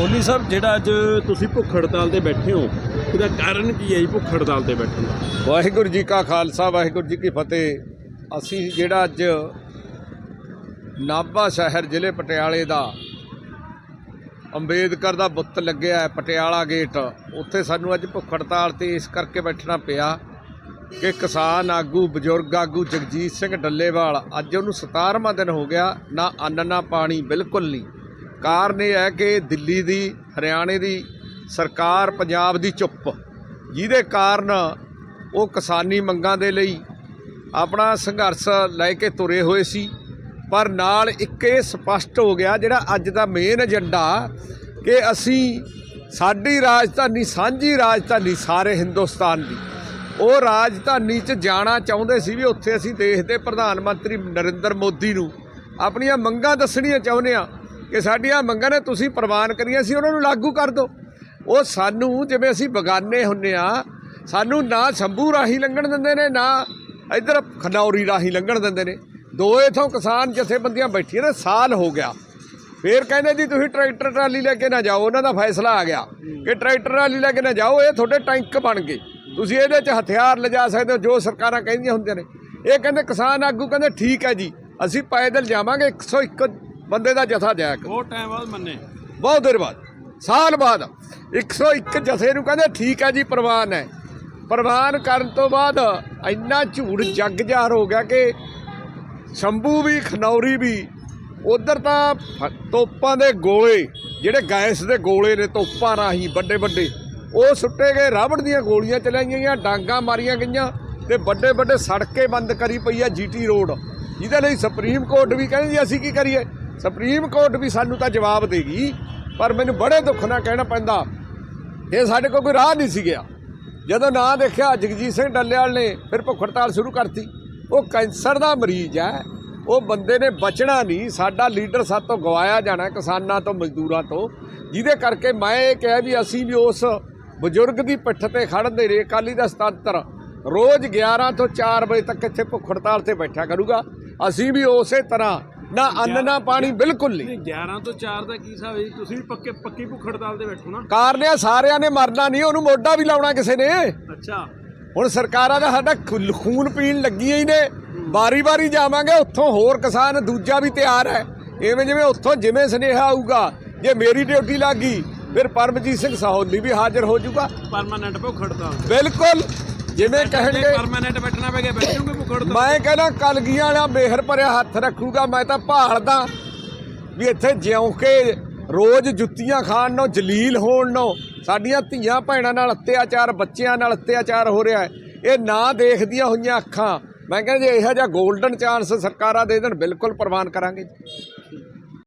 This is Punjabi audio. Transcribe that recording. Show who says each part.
Speaker 1: ਸੋਨੀ ਸਾਹਿਬ ਜਿਹੜਾ ਅੱਜ ਤੁਸੀਂ ਭੁੱਖ ਹੜਤਾਲ ਤੇ ਬੈਠੇ ਹੋ ਉਹਦਾ ਕਾਰਨ ਕੀ ਹੈ ਜੀ ਭੁੱਖ ਹੜਤਾਲ ਤੇ ਬੈਠਣ ਦਾ?
Speaker 2: ਵਾਹਿਗੁਰੂ ਜੀ ਕਾ ਖਾਲਸਾ, ਵਾਹਿਗੁਰੂ ਜੀ ਕੀ ਫਤਿਹ। ਅਸੀਂ ਜਿਹੜਾ ਅੱਜ ਨਾਭਾ ਸ਼ਹਿਰ ਜ਼ਿਲ੍ਹੇ ਪਟਿਆਲੇ ਦਾ ਅੰਬੇਦਕਰ ਦਾ ਬੁੱਤ ਲੱਗਿਆ ਹੈ, ਪਟਿਆਲਾ ਗੇਟ। ਉੱਥੇ ਸਾਨੂੰ ਅੱਜ ਭੁੱਖ ਹੜਤਾਲ ਤੇ ਇਸ ਕਰਕੇ ਬੈਠਣਾ ਪਿਆ ਕਿ ਕਿਸਾਨ ਆਗੂ, ਬਜ਼ੁਰਗ ਆਗੂ ਜਗਜੀਤ ਸਿੰਘ ਡੱਲੇਵਾਲ ਅੱਜ ਉਹਨੂੰ 17ਵਾਂ ਦਿਨ ਹੋ ਗਿਆ, ਨਾ ਅੰਨ, ਨਾ ਪਾਣੀ, ਬਿਲਕੁਲ ਨਹੀਂ। ਕਾਰਨ ਇਹ ਹੈ ਕਿ ਦਿੱਲੀ ਦੀ, ਹਰਿਆਣੇ ਦੀ ਸਰਕਾਰ ਪੰਜਾਬ ਦੀ ਚੁੱਪ। ਜਿਹਦੇ ਕਾਰਨ ਉਹ ਕਿਸਾਨੀ ਮੰਗਾਂ ਦੇ ਲਈ ਆਪਣਾ ਸੰਘਰਸ਼ ਲੈ ਕੇ ਤੁਰੇ ਹੋਏ ਸੀ, ਪਰ ਨਾਲ ਇੱਕ ਇਹ ਸਪਸ਼ਟ ਹੋ ਗਿਆ, ਜਿਹੜਾ ਅੱਜ ਦਾ ਮੇਨ ਏਜੰਡਾ ਕਿ ਅਸੀਂ ਸਾਡੀ ਰਾਜਧਾਨੀ, ਸਾਂਝੀ ਰਾਜਧਾਨੀ ਸਾਰੇ ਹਿੰਦੁਸਤਾਨ ਦੀ। ਉਹ ਰਾਜਧਾਨੀ 'ਚ ਜਾਣਾ ਚਾਹੁੰਦੇ ਸੀ ਵੀ ਉੱਥੇ ਅਸੀਂ ਦੇਸ਼ ਦੇ ਪ੍ਰਧਾਨ ਮੰਤਰੀ ਨਰਿੰਦਰ ਮੋਦੀ ਨੂੰ। ਆਪਣੀਆਂ ਮੰਗਾਂ ਦੱਸਣੀਆਂ ਚਾਹੁੰਦੇ ਆ ਕਿ ਸਾਡੀਆਂ ਮੰਗਾਂ ਨੇ ਤੁਸੀਂ ਪ੍ਰਵਾਨ ਕਰੀਆਂ ਸੀ, ਉਹਨਾਂ ਨੂੰ ਲਾਗੂ ਕਰ ਦਿਓ। ਉਹ ਸਾਨੂੰ ਜਿਵੇਂ ਅਸੀਂ ਬਗਾਨੇ ਹੁੰਨੇ ਆ, ਸਾਨੂੰ ਨਾ ਸ਼ੰਭੂ ਰਾਹੀਂ ਲੰਘਣ ਦਿੰਦੇ ਨੇ, ਨਾ ਇਧਰ ਖਨੌਰੀ ਰਾਹੀਂ ਲੰਘਣ ਦਿੰਦੇ ਨੇ। ਦੋ ਇਥੋਂ ਕਿਸਾਨ ਜਥੇਬੰਦੀਆਂ ਬੈਠੀਆਂ ਨੇ, ਸਾਲ ਹੋ ਗਿਆ। ਫੇਰ ਕਹਿੰਦੇ ਜੀ, ਤੁਸੀਂ ਟਰੈਕਟਰ ਟਰਾਲੀ ਲੈ ਕੇ ਨਾ ਜਾਓ, ਉਹਨਾਂ ਦਾ ਫੈਸਲਾ ਆ ਗਿਆ ਕਿ ਟਰੈਕਟਰ ਟਰਾਲੀ ਲੈ ਕੇ ਨਾ ਜਾਓ, ਇਹ ਤੁਹਾਡੇ ਟੈਂਕ ਬਣ ਗਏ। ਤੁਸੀਂ ਇਹਦੇ 'ਚ ਹਥਿਆਰ ਲਿਜਾ ਸਕਦੇ ਹੋ, ਜੋ ਸਰਕਾਰਾਂ ਕਹਿੰਦੀਆਂ ਹੁੰਦੀਆਂ ਨੇ। ਇਹ ਕਹਿੰਦੇ ਕਿਸਾਨ ਆਗੂ ਕਹਿੰਦੇ, ਠੀਕ ਹੈ ਜੀ, ਅਸੀਂ ਪੈਦਲ ਜਾਵਾਂਗੇ 101 ਬੰਦੇ ਦਾ ਜਥਾ ਜਾਇਆ ਕਰੋ।
Speaker 1: ਬਹੁਤ ਟਾਈਮ ਬਾਅਦ ਮੰਨੇ।
Speaker 2: ਬਹੁਤ ਦੇਰ ਬਾਅਦ ਸਾਲ ਬਾਅਦ। 101 ਜਥੇ ਨੂੰ ਕਹਿੰਦੇ ਠੀਕ ਹੈ ਜੀ ਪ੍ਰਵਾਨ ਹੈ। ਪ੍ਰਵਾਨ ਕਰਨ ਤੋਂ ਬਾਅਦ ਇੰਨਾ ਝੂਠ ਜੱਗ ਜਾਹਰ ਹੋ ਗਿਆ ਕਿ ਸ਼ੰਭੂ ਵੀ ਖਨੌਰੀ ਵੀ ਉਧਰ ਤਾਂ ਤੋਪਾਂ ਦੇ ਗੋਲੇ ਜਿਹੜੇ ਗੈਸ ਦੇ ਗੋਲੇ ਨੇ ਤੋਪਾਂ ਰਾਹੀਂ ਵੱਡੇ ਵੱਡੇ ਉਹ ਸੁੱਟੇ ਗਏ। ਰਾਵੜ ਦੀਆਂ ਗੋਲੀਆਂ ਚਲਾਈਆਂ ਗਈਆਂ ਡਾਂਗਾ ਮਾਰੀਆਂ ਗਈਆਂ ਤੇ ਵੱਡੇ ਵੱਡੇ ਸੜਕੇ ਬੰਦ ਕਰੀ ਪਈ ਆ ਜੀਟੀ ਰੋਡ। ਜਿਹਦੇ ਲਈ ਸੁਪਰੀਮ ਕੋਰਟ ਵੀ ਕਹਿੰਦੀ ਅਸੀਂ ਕੀ ਕਰੀਏ? ਸੁਪਰੀਮ ਕੋਰਟ ਵੀ ਸਾਨੂੰ ਤਾਂ ਜਵਾਬ ਦੇਗੀ, ਪਰ ਮੈਨੂੰ ਬੜੇ ਦੁੱਖ ਨਾਲ ਕਹਿਣਾ ਪੈਂਦਾ, ਇਹ ਸਾਡੇ ਕੋਲ ਕੋਈ ਰਾਹ ਨਹੀਂ ਸੀ ਗਿਆ। ਜਦੋਂ ਨਾਂ ਦੇਖਿਆ ਜਗਜੀਤ ਸਿੰਘ ਡੱਲੇਵਾਲ ਨੇ, ਫਿਰ ਭੁੱਖ ਹੜਤਾਲ ਸ਼ੁਰੂ ਕਰਤੀ। ਉਹ ਕੈਂਸਰ ਦਾ ਮਰੀਜ਼ ਹੈ, ਉਹ ਬੰਦੇ ਨੇ ਬਚਣਾ ਨਹੀਂ, ਸਾਡਾ ਲੀਡਰ ਸਾਡੇ ਤੋਂ ਗਵਾਇਆ ਜਾਣਾ ਕਿਸਾਨਾਂ ਤੋਂ, ਮਜ਼ਦੂਰਾਂ ਤੋਂ। ਜਿਹਦੇ ਕਰਕੇ ਮੈਂ ਇਹ ਕਿਹਾ ਵੀ ਅਸੀਂ ਵੀ ਉਸ ਬਜ਼ੁਰਗ ਦੀ ਪਿੱਠ ਤੇ ਖੜਦੇ ਰਹੇ, ਅਕਾਲੀ ਦਾ ਸਤੰਤਰ। ਰੋਜ਼ 11 ਤੋਂ 4 ਵਜੇ ਤੱਕ ਇੱਥੇ ਭੁੱਖ ਹੜਤਾਲ ਤੇ ਬੈਠਾ ਕਰੂਗਾ। ਅਸੀਂ ਵੀ ਉਸੇ ਤਰ੍ਹਾਂ ਨਾ ਅੰਨ ਨਾ ਪਾਣੀ ਬਿਲਕੁਲ ਨਹੀਂ।
Speaker 1: ਨਹੀਂ 11 ਤੋਂ 4 ਦਾ ਕੀ ਹਿਸਾਬ ਹੈ ਜੀ? ਤੁਸੀਂ ਵੀ ਪੱਕੇ ਪੱਕੀ ਭੁੱਖ ਹੜਤਾਲ ਤੇ ਬੈਠੋ ਨਾ।
Speaker 2: ਕਾਰਨ ਇਹ ਸਾਰਿਆਂ ਨੇ ਮਰਨਾ ਨਹੀਂ ਉਹਨੂੰ ਮੋਢਾ ਵੀ ਲਾਉਣਾ ਕਿਸੇ ਨੇ।
Speaker 1: ਅੱਛਾ।
Speaker 2: ਹੁਣ ਸਰਕਾਰਾਂ ਦਾ ਸਾਡਾ ਖੂਨ ਪੀਣ ਲੱਗੀਆਂ ਹੀ ਨੇ। ਵਾਰੀ-ਵਾਰੀ ਜਾਵਾਂਗੇ ਉੱਥੋਂ ਹੋਰ ਕਿਸਾਨ ਦੂਜਾ ਵੀ ਤਿਆਰ ਹੈ। ਐਵੇਂ ਜਿਵੇਂ ਉੱਥੋਂ ਜਿਵੇਂ ਸੁਨੇਹਾ ਆਊਗਾ ਜੇ ਮੇਰੀ ਡਿਊਟੀ ਲੱਗ ਫਿਰ ਪਰਮਜੀਤ ਸਿੰਘ ਸਹੋਲੀ ਵੀ ਹਾਜ਼ਰ ਹੋ ਜਾਊਗਾ।
Speaker 1: ਪਰਮਾਨੈਂਟ ਭੁੱਖ ਹੜਤਾਲ
Speaker 2: ਬਿਲਕੁਲ। ਜਿਵੇਂ ਕਹਿਣਗੇ
Speaker 1: ਪਰਮਾਨੈਂਟ ਬੈਠਣਾ ਪੈ ਗਿਆ ਬੈਠੋਗੇ ਭੁੱਖ ਹੜਤਾਲ
Speaker 2: ਮੈਂ ਕਹਿੰਦਾ ਕਲਗੀਆਂ ਵਾਲਾ ਮਿਹਰ ਭਰਿਆ ਹੱਥ ਰੱਖੂਗਾ ਮੈਂ ਤਾਂ ਭਾਲਦਾ ਵੀ ਇੱਥੇ ਜਿਉਂ ਕੇ ਰੋਜ਼ ਜੁੱਤੀਆਂ ਖਾਣ ਨੂੰ ਜਲੀਲ ਹੋਣ ਨੂੰ ਸਾਡੀਆਂ ਧੀਆਂ ਭੈਣਾਂ ਨਾਲ ਅਤਿਆਚਾਰ ਬੱਚਿਆਂ ਨਾਲ ਅਤਿਆਚਾਰ ਹੋ ਰਿਹਾ ਹੈ। ਇਹ ਨਾ ਦੇਖਦੀਆਂ ਹੋਈਆਂ ਅੱਖਾਂ। ਮੈਂ ਕਹਿੰਦਾ ਜੇ ਇਹੋ ਜਿਹਾ 골ਡਨ ਚਾਂਸ ਸਰਕਾਰਾਂ ਦੇ ਦੇਣ ਬਿਲਕੁਲ ਪ੍ਰਵਾਨ ਕਰਾਂਗੇ।